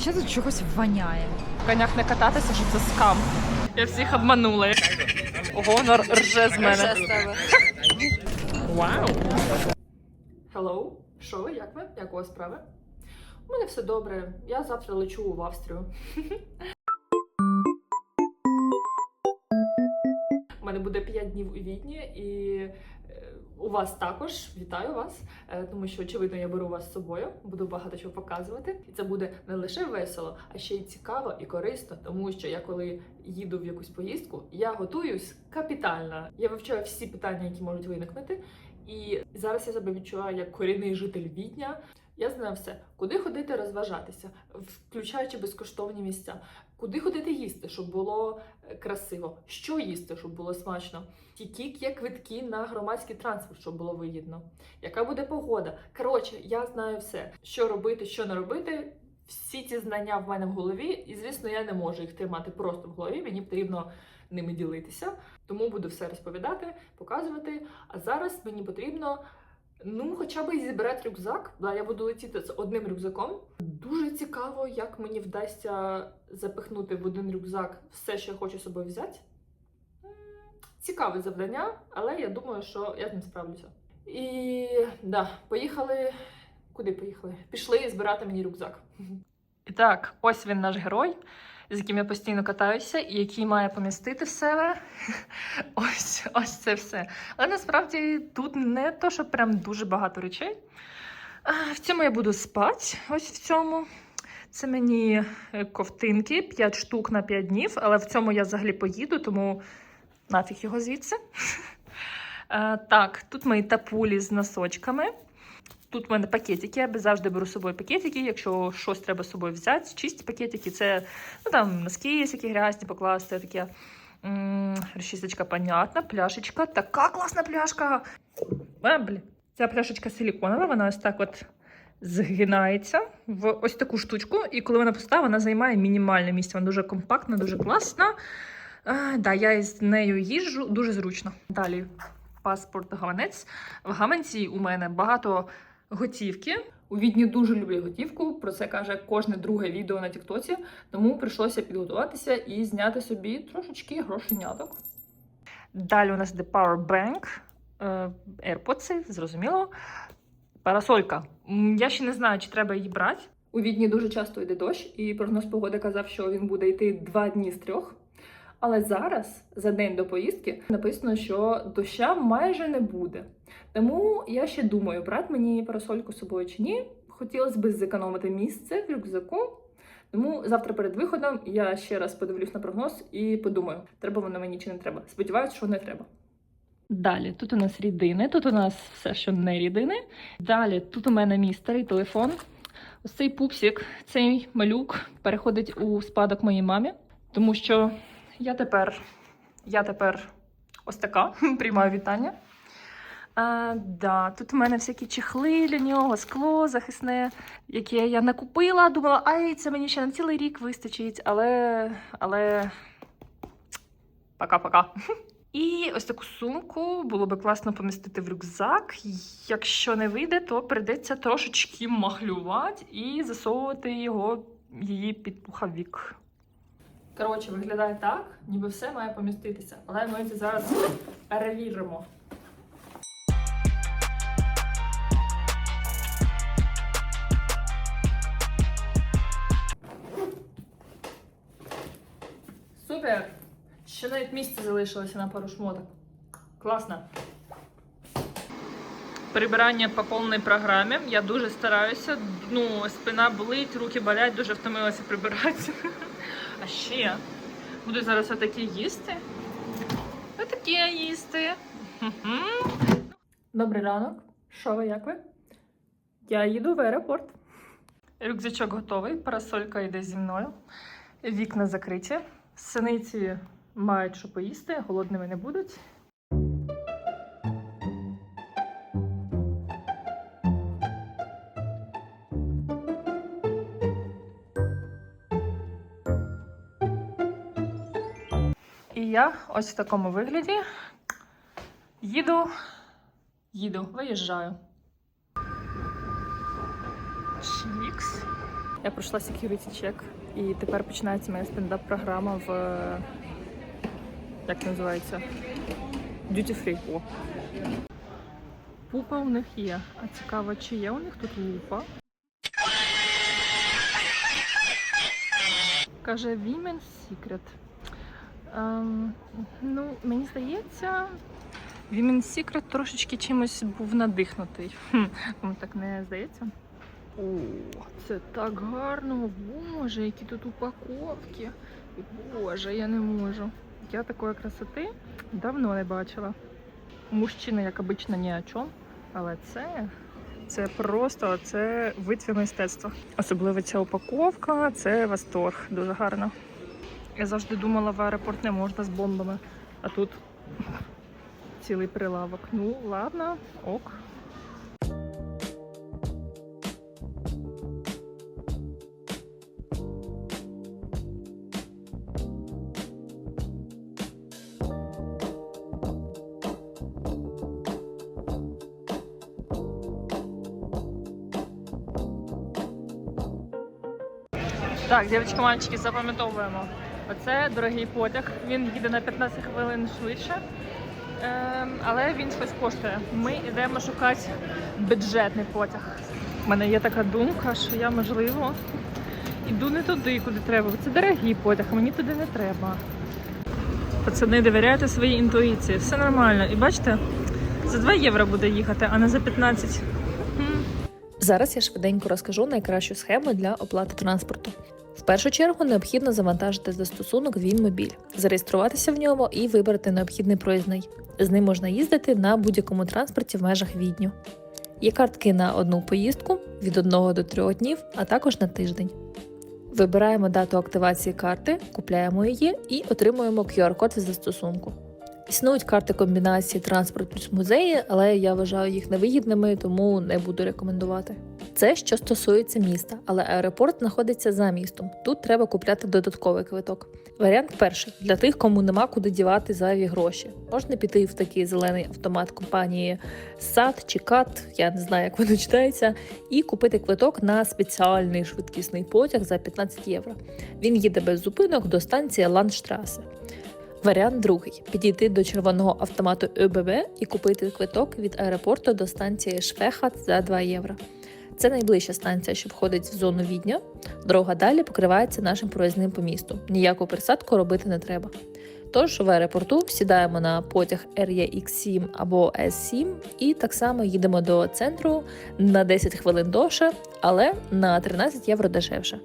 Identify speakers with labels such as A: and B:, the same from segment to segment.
A: Ще тут чогось воняє.
B: В конях не кататися, що це скам. Я всіх обманула. Гонор рже з мене. Вау.
C: Hello, що ви? Як ви? Як у вас справи? У мене все добре. Я завтра лечу в Австрію. Мене буде 5 днів у Відні і е, у вас також. Вітаю вас, е, тому що очевидно я беру вас з собою, буду багато чого показувати. І це буде не лише весело, а ще й цікаво і корисно, тому що я коли їду в якусь поїздку, я готуюсь капітально. Я вивчаю всі питання, які можуть виникнути. І зараз я себе відчуваю як корінний житель Відня. Я знаю все, куди ходити розважатися, включаючи безкоштовні місця, куди ходити їсти, щоб було е, красиво, що їсти, щоб було смачно, які є квитки на громадський транспорт, щоб було вигідно, яка буде погода. Коротше, я знаю все, що робити, що не робити. Всі ці знання в мене в голові, і звісно, я не можу їх тримати просто в голові. Мені потрібно ними ділитися. Тому буду все розповідати, показувати. А зараз мені потрібно ну, хоча б зібрати рюкзак. Да, я буду летіти з одним рюкзаком. Дуже цікаво, як мені вдасться запихнути в один рюкзак все, що я хочу з собою взяти. Цікаве завдання, але я думаю, що я з ним справлюся. І да, поїхали. Куди поїхали? Пішли збирати мені рюкзак.
B: І так, ось він наш герой, з яким я постійно катаюся, і який має помістити в себе ось, ось це все. Але насправді тут не то, що прям дуже багато речей. В цьому я буду спати. Ось в цьому. Це мені е, ковтинки 5 штук на 5 днів, але в цьому я взагалі поїду, тому нафіг його звідси. Е, Так, тут мої тапулі з носочками. Тут в мене пакетики, я завжди беру з собою пакетики, якщо щось треба з собою взяти. Чисті пакетики, це ну, там носки, які грязні покласти, таке. Розчисточка, понятна, пляшечка. Така класна пляшка. А, блін. Ця пляшечка силіконова, вона ось так от згинається в ось таку штучку, і коли вона пуста, вона займає мінімальне місце. Вона дуже компактна, дуже класна. А, да, я з нею їжджу дуже зручно. Далі паспорт гаманець. В гаманці у мене багато готівки.
C: У Відні дуже люблять готівку. Про це каже кожне друге відео на Тіктоці. Тому прийшлося підготуватися і зняти собі трошечки грошеняток.
B: Далі у нас йде Powerbank, е, AirPods, зрозуміло. Парасолька. Я ще не знаю, чи треба її брати.
C: У Відні дуже часто йде дощ, і прогноз погоди казав, що він буде йти два дні з трьох. Але зараз, за день до поїздки, написано, що доща майже не буде. Тому я ще думаю, брати мені парасольку з собою чи ні. Хотілося б зекономити місце в рюкзаку. Тому завтра перед виходом я ще раз подивлюсь на прогноз і подумаю, треба воно мені чи не треба. Сподіваюсь, що не треба.
B: Далі тут у нас рідини, тут у нас все, що не рідини. Далі тут у мене мій старий телефон. Ось цей пупсик, цей малюк переходить у спадок моїй мамі, тому що я тепер, я тепер ось така приймаю вітання. А, да, тут у мене всякі чехли для нього, скло захисне, яке я накупила. Думала, ай, це мені ще на цілий рік вистачить, але. але. Пока-пока. І ось таку сумку було би класно помістити в рюкзак. Якщо не вийде, то прийдеться трошечки махлювати і засовувати його її під пуховік.
C: Коротше, виглядає так, ніби все має поміститися. Але ми це зараз перевіримо. Супер! Ще навіть місце залишилося на пару шмоток. Класно.
B: Прибирання по повній програмі. Я дуже стараюся. Ну, спина болить, руки болять, дуже втомилася прибирати. А ще буду зараз отакі їсти. Отаке їсти.
C: Добрий ранок. Що ви, як ви? Я їду в аеропорт.
B: Рюкзачок готовий, парасолька йде зі мною. Вікна закриті. Синиці мають що поїсти, голодними не будуть. І я ось в такому вигляді їду, їду, виїжджаю. Чікс. Я пройшла security check, і тепер починається моя стендап-програма в. Як називається? Duty free. О. Пупа у них є. А цікаво, чи є у них тут лупа? Каже Women's Secret. Ем, ну, мені здається, Women's Secret трошечки чимось був надихнутий. Вам так не здається? О, це так гарно. Боже, які тут упаковки. Боже, я не можу. Я такої красоти давно не бачила. Мужчина, як обично, ні о чому. Але це, це просто це витвір мистецтва. Особливо ця упаковка, це восторг. Дуже гарно. Я завжди думала, в аеропорт не можна з бомбами. А тут цілий прилавок. Ну, ладно, ок. Так, дівчатки, мальчики, запам'ятовуємо. Оце дорогий потяг. Він їде на 15 хвилин швидше. Ем, але він щось коштує. Ми йдемо шукати бюджетний потяг. У мене є така думка, що я, можливо, іду не туди, куди треба. Це дорогий потяг, а мені туди не треба. Пацани, довіряйте своїй інтуїції. Все нормально. І бачите, за 2 євро буде їхати, а не за 15.
A: Зараз я швиденько розкажу найкращу схему для оплати транспорту. Першу чергу необхідно завантажити застосунок Вінмобіль, зареєструватися в ньому і вибрати необхідний проїзний. З ним можна їздити на будь-якому транспорті в межах Відню. Є картки на одну поїздку від 1 до 3 днів, а також на тиждень. Вибираємо дату активації карти, купляємо її і отримуємо QR-код від застосунку. Існують карти комбінації транспорт плюс музеї, але я вважаю їх невигідними, тому не буду рекомендувати. Це що стосується міста, але аеропорт знаходиться за містом. Тут треба купляти додатковий квиток. Варіант перший для тих, кому нема куди дівати зайві гроші. Можна піти в такий зелений автомат компанії САД чи КАТ, я не знаю, як воно читається, і купити квиток на спеціальний швидкісний потяг за 15 євро. Він їде без зупинок до станції Ландштрасе. Варіант другий підійти до червоного автомату ÖBB і купити квиток від аеропорту до станції Швехат за 2 євро. Це найближча станція, що входить в зону Відня. Дорога далі покривається нашим проїзним по місту. Ніяку пересадку робити не треба. Тож в аеропорту сідаємо на потяг REX7 або S7 і так само їдемо до центру на 10 хвилин довше, але на 13 євро дешевше.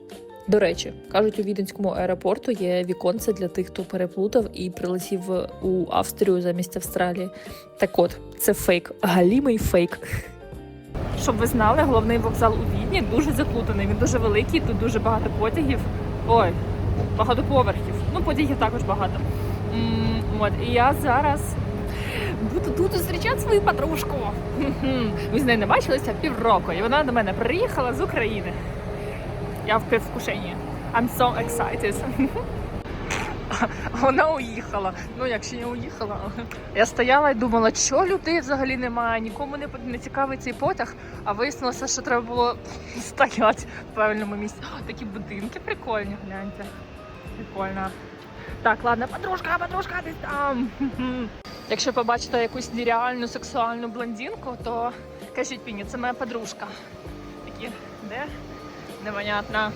A: До речі, кажуть, у віденському аеропорту є віконце для тих, хто переплутав і прилетів у Австрію замість Австралії. Так от, це фейк, галімий фейк.
B: Щоб ви знали, головний вокзал у Відні дуже заплутаний. Він дуже великий, тут дуже багато потягів. Ой, багато поверхів. Ну, потягів також багато. М, От, і я зараз буду тут зустрічати свою подружку. Ми з нею не бачилися півроку, і вона до мене приїхала з України. Я в предвкушенні. I'm so excited. Вона уїхала. Ну, якщо не уїхала. Я стояла і думала, що людей взагалі немає, нікому не, не цікавий цей потяг, а вияснилося, що треба було стояти в правильному місці. О, такі будинки прикольні, гляньте. Прикольно. Так, ладно, подружка, подружка, десь там. Якщо побачите якусь нереальну сексуальну блондинку, то кажіть мені, це моя подружка. Такі, де? Непонятно.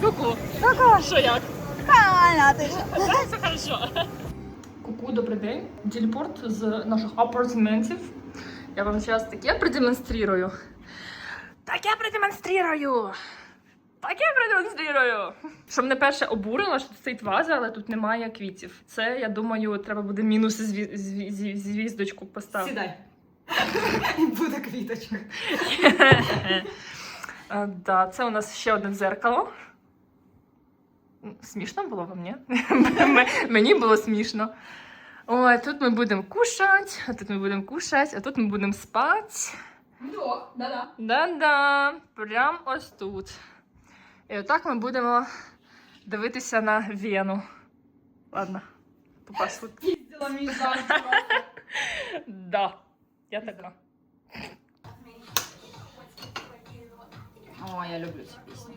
B: Ку-ку. Ку-ку. Що як? Все хорошо. Ку-ку, добрий день. Телепорт з наших апартаментів. Я вам зараз таке продемонструю. Таке продемонструю. Таке продемонструю. Що мене перше обурило, що тут стоїть ваза, але тут немає квітів. Це, я думаю, треба буде мінус зві- зві- зві- звіздочку поставити.
D: Сідай. Буде квіточка.
B: Е, Да, це у нас ще одне дзеркало. М, Смішно було вам, ні? М- Мені було смішно. Ой, тут ми будемо кушати, а тут ми будемо кушати, а тут ми будемо спати.
D: Да-да.
B: Да-да, прям ось тут. І отак ми будемо дивитися на Вену. Ладно, по пасу.
D: Піздила мій зал.
B: Да. Я така.
D: О, я люблю цю пісню.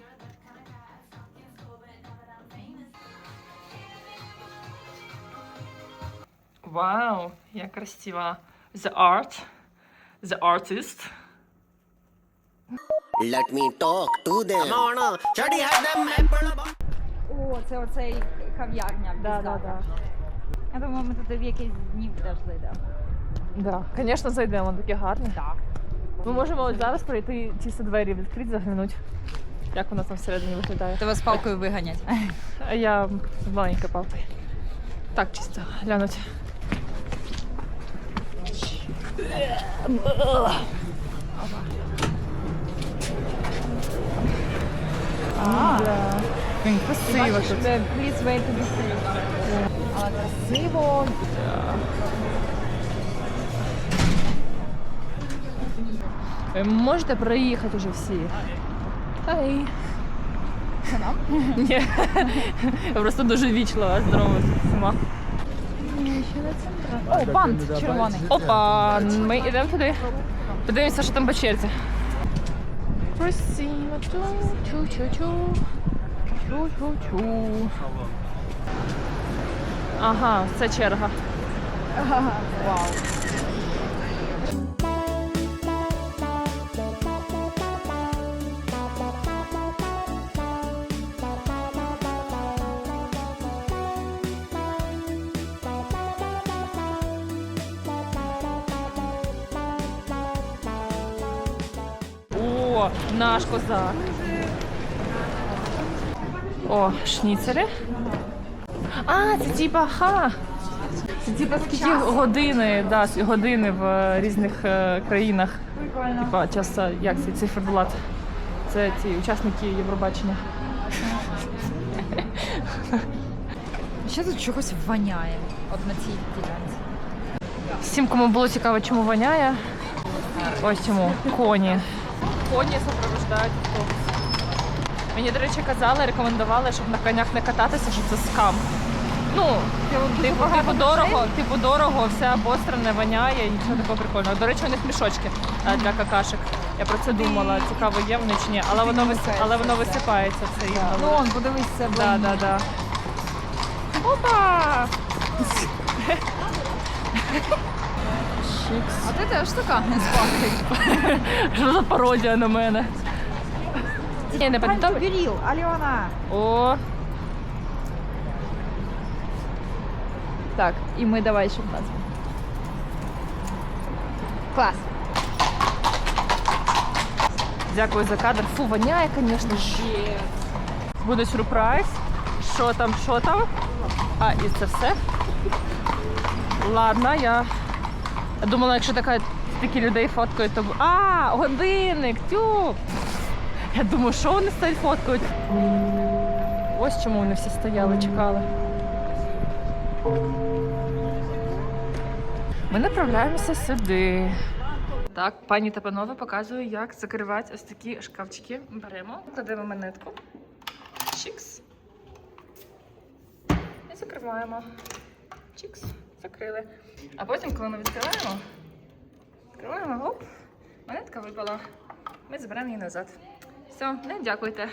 B: Вау, як красиво. The art. The artist.
E: Let me talk to them. Come on, Shadi had them apple.
D: О, це оцей кав'ярня.
B: Да, да, да.
D: Я думаю, ми туди в якийсь днів теж зайдемо.
B: Да, звісно, зайдемо, такі гарні.
D: Так.
B: Ми можемо ось зараз пройти ті всі двері відкрити, заглянути. Як воно там всередині виглядає.
D: Тебе з палкою виганять.
B: А я з маленькою палкою. Так, чисто глянуть. Він красиво тут.
D: Please wait to be safe. Але красиво.
B: Ви можете проїхати вже всі? Ай.
D: Це нам?
B: Ні. Я просто дуже вічлива, здорова сама.
D: О, бант червоний.
B: Опа, ми йдемо туди. Подивимося, що там по черзі. Красиво. Чу-чу-чу. Чу-чу-чу. Ага, це черга.
D: Вау.
B: О, наш козак. О, шніцелі. А, це типа ха. Це типа скільки години, да, години в е, різних е, країнах. Типа час, е, як цей циферблат. Це ті учасники Євробачення.
D: Ще тут чогось воняє. От на цій ділянці.
B: Всім, кому було цікаво, чому воняє. Ось чому. Коні. Коні супроводжують автобус. Мені, до речі, казали, рекомендували, щоб на конях не кататися, що це скам. Ну, типу, типу дорого, типу дорого, все обострене, воняє і нічого такого прикольного. До речі, у них мішочки е, для какашек. Я про це думала, цікаво, є вони чи ні, але воно вис- але воно висипається все.
D: Ну, он, подивись, це
B: Да, да, да. Опа! Чікс.
D: А ти теж така з палкою.
B: Що за пародія на мене? Ні, не пам'ятаю.
D: Кирил, Альона.
B: О,
D: Так, і ми давай, щоб нас. Клас.
B: дякую за кадр. Фу, воняє, звісно. Буде сюрприз. Що там, що там? А, і це все. Ладно, я. Думала, якщо така стільки людей фоткають, то. А, годинник! Тю! Я думаю, що вони стоять фоткають? Ось чому вони всі стояли, чекали. Ми направляємося сюди. Так, пані та панове, показую, як закривати ось такі шкафчики. Беремо, кладемо монетку. Чікс. І закриваємо. Чікс. Закрили. А потім, коли ми відкриваємо, відкриваємо, оп, монетка випала. Ми заберемо її назад. Все, не дякуйте.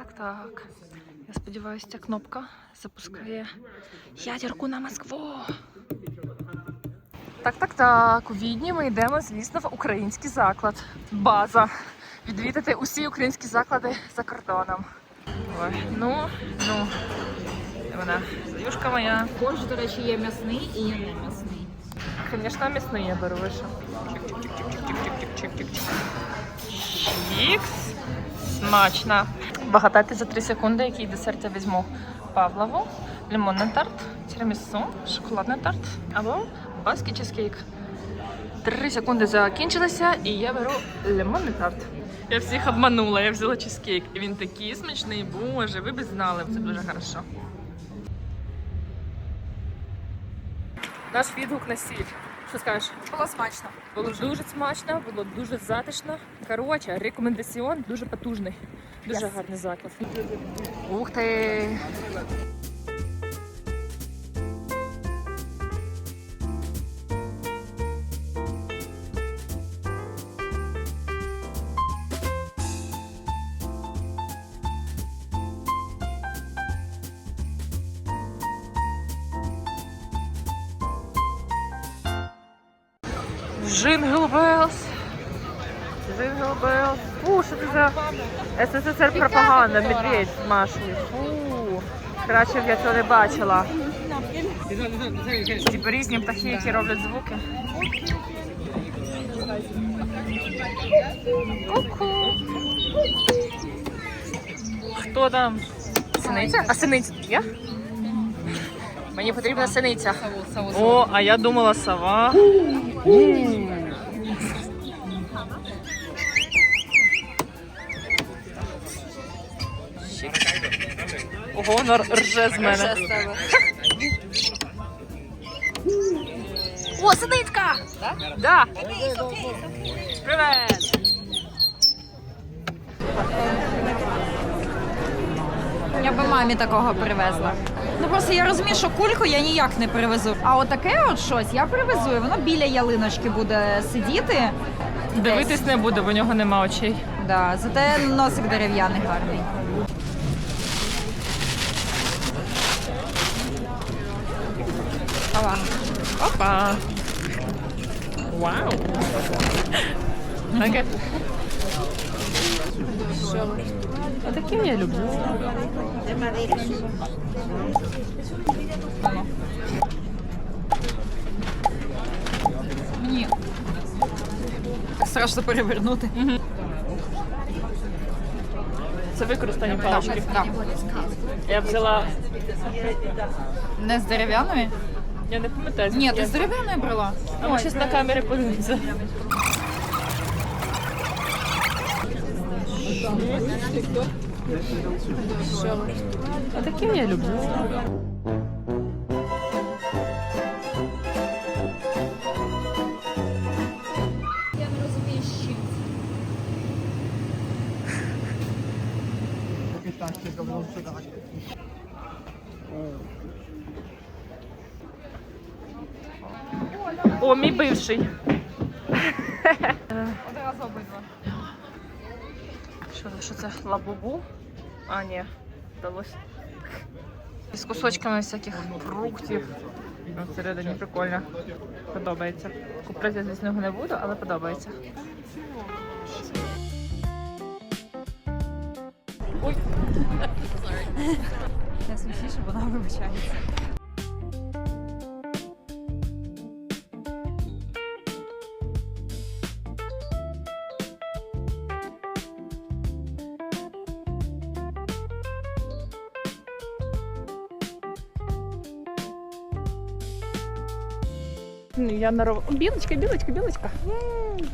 B: Так, так. Я сподіваюся, ця кнопка запускає ядерку на Москву. Так, так, так. У Відні ми йдемо, звісно, в український заклад. База. Відвідати усі українські заклади за кордоном. Ой, ну, ну. Де вона? Заюшка моя.
D: Борщ, до речі, є м'ясний і є не м'ясний.
B: Звісно, м'ясний я беру вище. Чікс. Смачно. Вгадайте за 3 секунди, який десерт я візьму. Павлову, лимонний тарт, тірамісу, шоколадний тарт або баский чизкейк. Три секунди закінчилися, і я беру лимонний тарт. Я всіх обманула, я взяла чизкейк. І він такий смачний, боже, ви б знали, це дуже хорошо. Наш відгук на сіль. Що скажеш?
D: Було смачно.
B: Було дуже смачно, було дуже затишно. Коротше, рекомендаціон дуже потужний. Дуже
D: Yes.
B: гарний заклад. Ух ти! Джингл Белс. Джингл Белс. Фу, що це за СССР пропаганда, медведь Машею. Фу. Краще б я цього не бачила. Типу різні птахи, які роблять звуки. Ку-ку. Хто там? Синиця? А синиця тут є? Мені потрібна синиця. О, а я думала сова. Ого, вона рже з мене. О, синичка! Да? Привет!
D: Я би мамі такого привезла. Ну просто я розумію, що кульку я ніяк не привезу. А отаке от щось я привезу, і воно біля ялиночки буде сидіти.
B: Дивитись не буду, бо у нього нема очей.
D: Да, зате носик дерев'яний гарний. Ова.
B: Опа! Вау! Таке. А таке я люблю.
D: Мені страшно перевернути.
B: Це використані палички. Я взяла.
D: Не з дерев'яною?
B: Я не пам'ятаю.
D: Ні, ти з дерев'яної брала.
B: А ми зараз на камері подивимося. А таким я люблю. Мій.
D: Одразу обидва.
B: Що, що це? Лабубу? А, ні, вдалося. З кусочками всяких фруктів. Ну, Всередині прикольно. Подобається. Купити з нього не буду, але подобається. Ой,
D: Найсмішніше, вона вибачається.
B: Я наров... О, Білочка, білочка, білочка. М.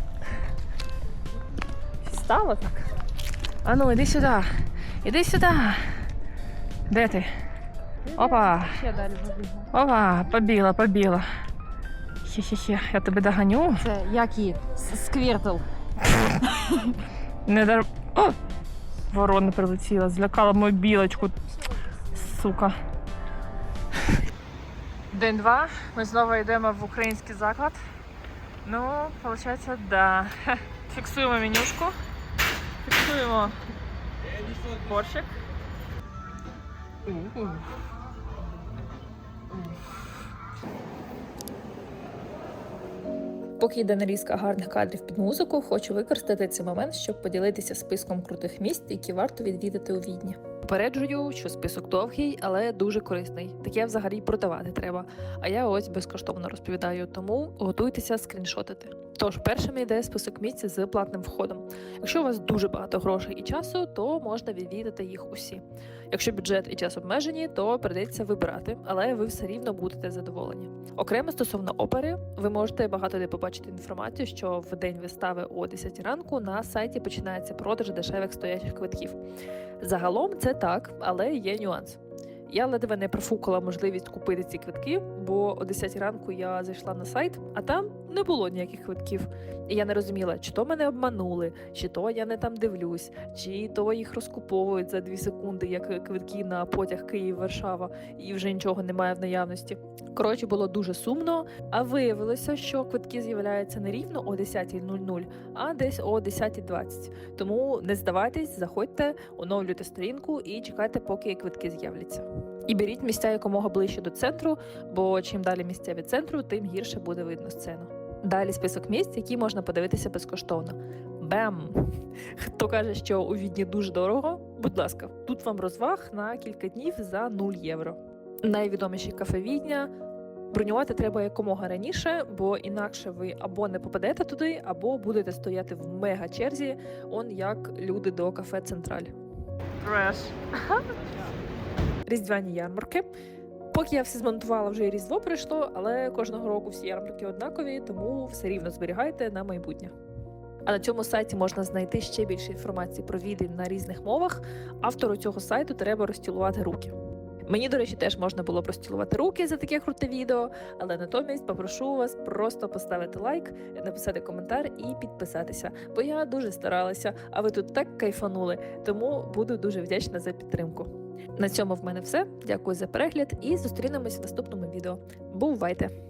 B: Стала так. А ну, іди сюди. Іди сюди. Де ти? Опа.
D: Ще далі.
B: Опа, побіла, побіла. Хе-хе-хе, я тебе доганю.
D: Це як її? Сквіртл.
B: Не дар... О! Ворона прилетіла, злякала мою білочку. Сука. День два. Ми знову йдемо в український заклад. Ну, виходить, да. Фіксуємо менюшку. Фіксуємо борщик.
A: Поки йде нарізка гарних кадрів під музику, хочу використати цей момент, щоб поділитися списком крутих місць, які варто відвідати у Відні. Попереджую, що список довгий, але дуже корисний. Таке взагалі продавати треба. А я ось безкоштовно розповідаю, тому готуйтеся скріншотити.
B: Тож, першим йде список місць з платним входом. Якщо у вас дуже багато грошей і часу, то можна відвідати їх усі. Якщо бюджет і час обмежені, то придеться вибирати, але ви все рівно будете задоволені. Окремо стосовно опери, ви можете багато де побачити інформацію, що в день вистави о 10 ранку на сайті починається продаж дешевих стоячих квитків. Загалом це так, але є нюанс. Я ледве не профукала можливість купити ці квитки, бо о 10 ранку я зайшла на сайт, а там не було ніяких квитків. І я не розуміла, чи то мене обманули, чи то я не там дивлюсь, чи то їх розкуповують за 2 секунди, як квитки на потяг Київ-Варшава, і вже нічого немає в наявності. Коротше, було дуже сумно. А виявилося, що квитки з'являються не рівно о 10.00, а десь о 10.20. Тому не здавайтесь, заходьте, оновлюйте сторінку і чекайте, поки квитки з'являться. І беріть місця якомога ближче до центру, бо чим далі місця від центру, тим гірше буде видно сцену. Далі список місць, які можна подивитися безкоштовно. Бем! Хто каже, що у Відні дуже дорого? Будь ласка, тут вам розваг на кілька днів за 0 євро. Найвідоміші кафе Відня. Бронювати треба якомога раніше, бо інакше ви або не попадете туди, або будете стояти в мега черзі, он як люди до кафе Централь.
F: Треш.
B: Різдвяні ярмарки. Поки я все змонтувала, вже і Різдво прийшло, але кожного року всі ярмарки однакові, тому все рівно зберігайте на майбутнє. А на цьому сайті можна знайти ще більше інформації про відень на різних мовах. Автору цього сайту треба розтілувати руки. Мені, до речі, теж можна було б розтілувати руки за таке круте відео, але натомість попрошу вас просто поставити лайк, написати коментар і підписатися, бо я дуже старалася, а ви тут так кайфанули, тому буду дуже вдячна за підтримку. На цьому в мене все. Дякую за перегляд і зустрінемось в наступному відео. Бувайте!